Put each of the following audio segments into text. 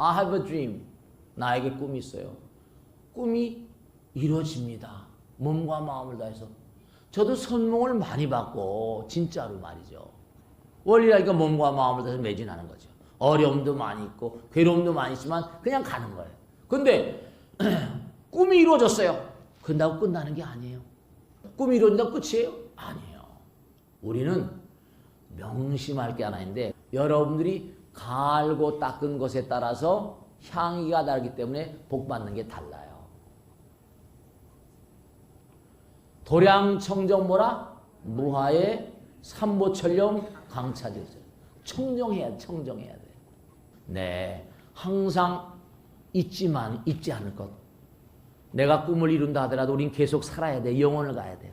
I have a dream. 나에게 꿈이 있어요. 꿈이 이루어집니다. 몸과 마음을 다해서. 저도 선몽을 많이 받고 진짜로 말이죠. 원리라니까 몸과 마음을 다해서 매진하는 거죠. 어려움도 많이 있고 괴로움도 많이 있지만 그냥 가는 거예요. 근데 꿈이 이루어졌어요. 그런다고 끝나는 게 아니에요. 꿈이 이루어진다고 끝이에요? 아니에요. 우리는 명심할 게 하나 있는데 여러분들이 갈고 닦은 것에 따라서 향기가 다르기 때문에 복 받는 게 달라요. 도량 청정 뭐라? 무하의 삼보철령 강차지죠. 청정해야 청정해야 돼. 네, 항상 잊지만 잊지 않을 것. 내가 꿈을 이룬다 하더라도 우린 계속 살아야 돼. 영혼을 가야 돼요.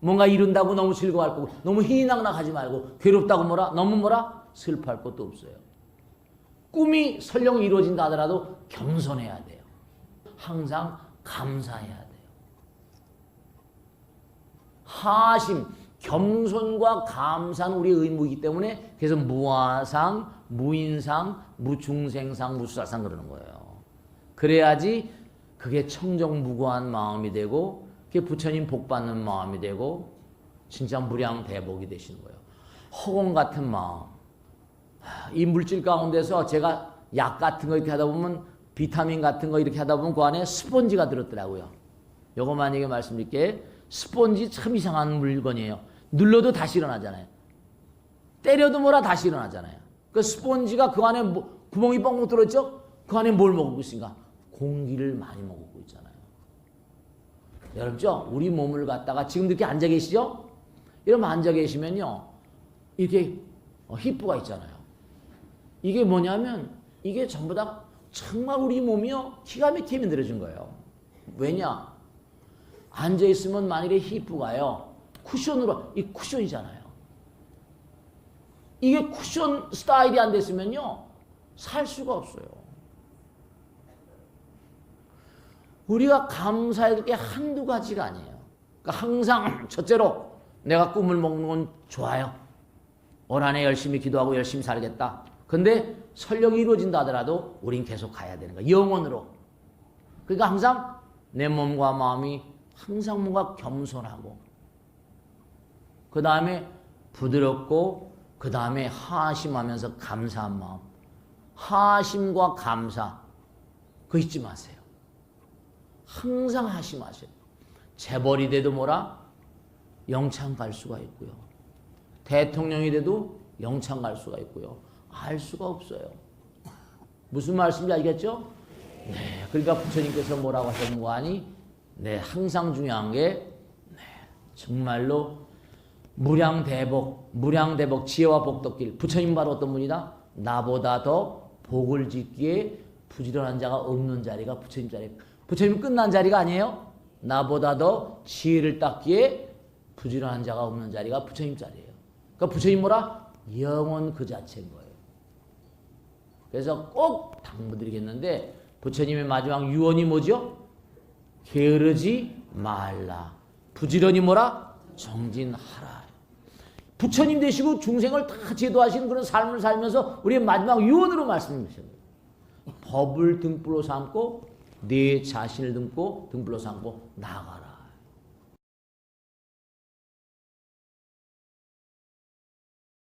뭔가 이룬다고 너무 즐거워할 거고 너무 희낙낙하지 말고 괴롭다고 뭐라 너무 뭐라 슬퍼할 것도 없어요. 꿈이 설령 이루어진다 하더라도 겸손해야 돼요. 항상 감사해야 돼요. 하심, 겸손과 감사는 우리의 의무이기 때문에 그래서 무아상, 무인상, 무중생상, 무수사상 그러는 거예요. 그래야지 그게 청정무구한 마음이 되고 그게 부처님 복 받는 마음이 되고 진짜 무량 대복이 되시는 거예요. 허공 같은 마음. 이 물질 가운데서 제가 약 같은 거 이렇게 하다 보면 비타민 같은 거 이렇게 하다 보면 그 안에 스펀지가 들었더라고요. 요거 만약에 말씀드릴게 스펀지 참 이상한 물건이에요. 눌러도 다시 일어나잖아요. 때려도 뭐라 다시 일어나잖아요. 그 스펀지가 그 안에 뭐, 구멍이 뻥뻥 뚫었죠? 그 안에 뭘 먹고 있습니까? 공기를 많이 먹고 있잖아요. 여러분죠? 우리 몸을 갖다가 지금 이렇게 앉아 계시죠? 이러면 앉아 계시면요. 이렇게 어, 히프가 있잖아요. 이게 뭐냐면 이게 전부 다 정말 우리 몸이요. 기가 막히게 만들어진 거예요. 왜냐? 앉아 있으면 만일에 히프가요. 쿠션으로 이 쿠션이잖아요. 이게 쿠션 스타일이 안 됐으면요. 살 수가 없어요. 우리가 감사해야 될 게 한두 가지가 아니에요. 그러니까 항상 첫째로 내가 꿈을 먹는 건 좋아요. 올 한해 열심히 기도하고 열심히 살겠다. 근데 설령 이루어진다 하더라도 우린 계속 가야 되는 거야. 영원으로. 그러니까 항상 내 몸과 마음이 항상 뭔가 겸손하고 그 다음에 부드럽고 그 다음에 하심하면서 감사한 마음. 하심과 감사. 그 잊지 마세요. 항상 하심하세요. 재벌이 돼도 뭐라? 영창 갈 수가 있고요. 대통령이 돼도 영창 갈 수가 있고요. 알 수가 없어요. 무슨 말씀인지 알겠죠? 네. 그러니까 부처님께서 뭐라고 하셨는 거 아니? 네. 항상 중요한 게, 네. 정말로 무량대복, 무량대복, 지혜와 복덕길. 부처님 바로 어떤 분이다? 나보다 더 복을 짓기에 부지런한 자가 없는 자리가 부처님 자리. 부처님 끝난 자리가 아니에요? 나보다 더 지혜를 닦기에 부지런한 자가 없는 자리가 부처님 자리예요. 그러니까 부처님 뭐라? 영원 그 자체인 거예요. 그래서 꼭 당부드리겠는데 부처님의 마지막 유언이 뭐죠? 게으르지 말라. 부지런히 뭐라? 정진하라. 부처님 되시고 중생을 다 제도하시는 그런 삶을 살면서 우리의 마지막 유언으로 말씀하셨어요. 법을 등불로 삼고 내 자신을 등고 등불로 삼고 나가라.